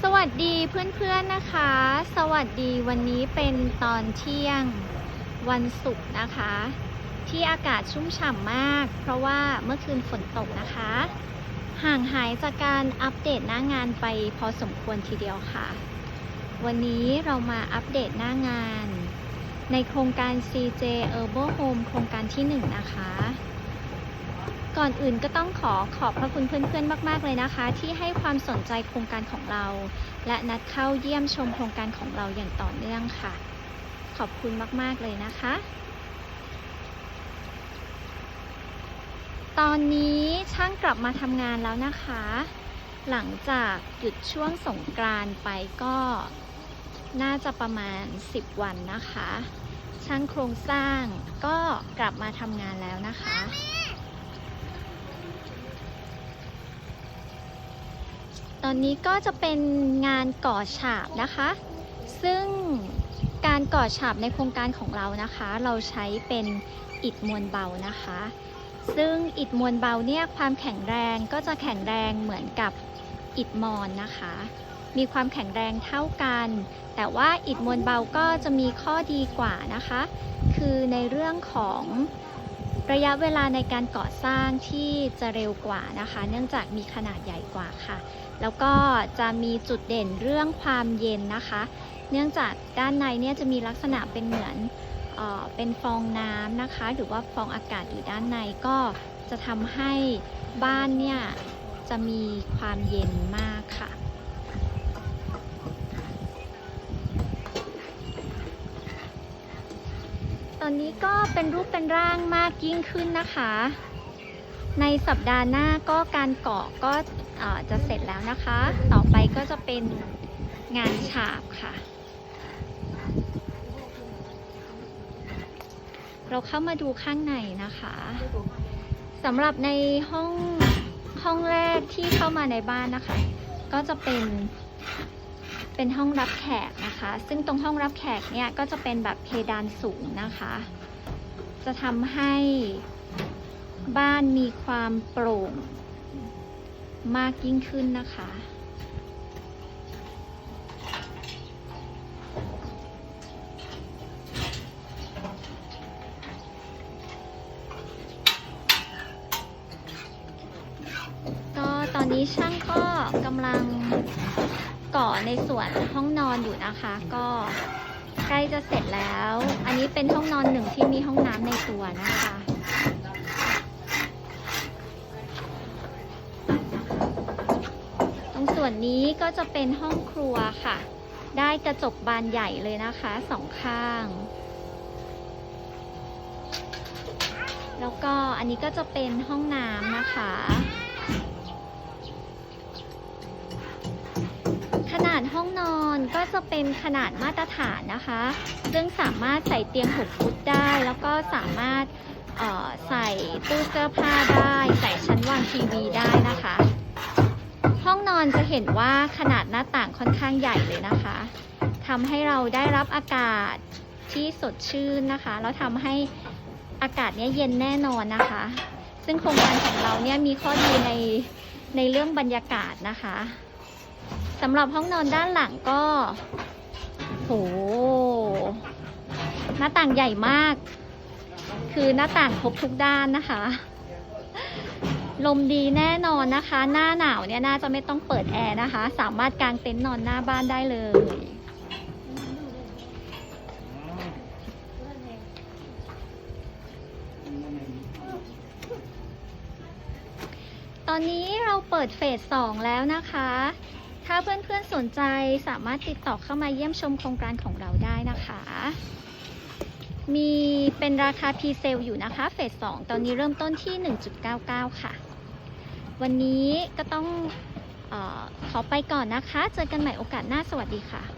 สวัสดีเพื่อนๆนะคะ สวัสดีวันนี้เป็นตอนเที่ยงวันศุกร์นะคะ ที่อากาศชุ่มฉ่ำมาก เพราะว่าเมื่อคืนฝนตกนะคะ ห่างหายจากการอัปเดตหน้างานไปพอสมควรทีเดียวค่ะ วันนี้เรามาอัปเดตหน้างาน ในโครงการ CJ Urban Home โครงการที่ 1 นะคะ ก่อนอื่นก็ต้องขอขอบพระคุณเพื่อนๆ มากๆเลยนะคะ ที่ให้ความสนใจโครงการของเรา และนัดเข้าเยี่ยมชมโครงการของเราอย่างต่อเนื่องค่ะ ขอบคุณมากๆเลยนะคะ ตอนนี้ช่างกลับมาทำงานแล้วนะคะ หลังจากหยุดช่วงสงกรานไปก็น่าจะประมาณ 10 วันนะคะ ช่างโครงสร้างก็กลับมาทำงานแล้วนะคะ ตอนนี้ก็จะเป็นงานก่อฉาบนะคะ ซึ่งการก่อฉาบในโครงการของเรานะคะ เราใช้เป็นอิฐมวลเบานะคะ ซึ่งอิฐมวลเบาเนี่ยความแข็งแรงก็จะแข็งแรงเหมือนกับอิฐมอนนะคะ มีความแข็งแรงเท่ากัน แต่ว่าอิฐมวลเบาก็จะมีข้อดีกว่านะคะ คือในเรื่องของ ระยะเวลาในการก่อสร้างที่จะเร็วกว่านะคะ เนื่องจากมีขนาดใหญ่กว่าค่ะ แล้วก็จะมีจุดเด่นเรื่องความเย็นนะคะ เนื่องจากด้านในเนี่ยจะมีลักษณะเป็นเหมือนเออเป็นฟองน้ำนะคะ หรือว่าฟองอากาศอยู่ด้านในก็จะทำให้บ้านเนี่ยจะมีความเย็นมากค่ะ ตอนนี้ก็เป็นรูปเป็นร่างมากยิ่งขึ้นนะคะ ในสัปดาห์หน้าก็การเกาะก็จะเสร็จแล้วนะคะ ต่อไปก็จะเป็นงานฉาบค่ะ เราเข้ามาดูข้างในนะคะสำหรับในห้องห้องแรกที่เข้ามาในบ้านนะคะ ก็จะเป็น เป็นห้องรับแขกนะคะ ซึ่งตรงห้องรับแขกเนี่ยก็จะเป็นแบบเพดานสูงนะคะ จะทำให้บ้านมีความโปร่งมากยิ่งขึ้นนะคะ ก็ตอนนี้ช่างก็กำลัง ก่อในส่วนห้องนอนอยู่นะคะ ก็ใกล้จะเสร็จแล้ว อันนี้เป็นห้องนอนหนึ่งที่มีห้องน้ำในตัวนะคะตรงส่วนนี้ก็จะเป็นห้องครัวค่ะ ได้กระจกบานใหญ่เลยนะคะสองข้าง แล้วก็อันนี้ก็จะเป็นห้องน้ำนะคะ ห้องนอนก็จะเป็นขนาดมาตรฐานนะคะ ซึ่งสามารถใส่เตียง 6 ฟุตได้ แล้วก็สามารถใส่ตู้เสื้อผ้าได้ ใส่ชั้นวางทีวีได้นะคะ ห้องนอนจะเห็นว่าขนาดหน้าต่างค่อนข้างใหญ่เลยนะคะทำให้เราได้รับอากาศที่สดชื่นนะคะ แล้วทำให้อากาศเนี้ยเย็นแน่นอนนะคะ ซึ่งโครงการของเราเนี่ยมีข้อดีในในเรื่องบรรยากาศนะคะ สำหรับห้องนอนด้านหลังก็ โห หน้าต่างใหญ่มาก คือหน้าต่างครบทุกด้านนะคะ ลมดีแน่นอนนะคะ หน้าหนาวเนี่ยน่าจะไม่ต้องเปิดแอร์นะคะ สามารถกางเต็นท์นอนหน้าบ้านได้เลยตอนนี้เราเปิดเฟส2แล้วนะคะ ถ้าเพื่อนๆสนใจสามารถติดต่อเข้ามาเยี่ยมชมโครงการของเราได้นะคะ มีเป็นราคาพรีเซลอยู่นะคะเฟส2ตอนนี้เริ่มต้นที่ 1.99 ค่ะ วันนี้ก็ต้องออขอไปก่อนนะคะ เจอกันใหม่โอกาสหน้าสวัสดีค่ะ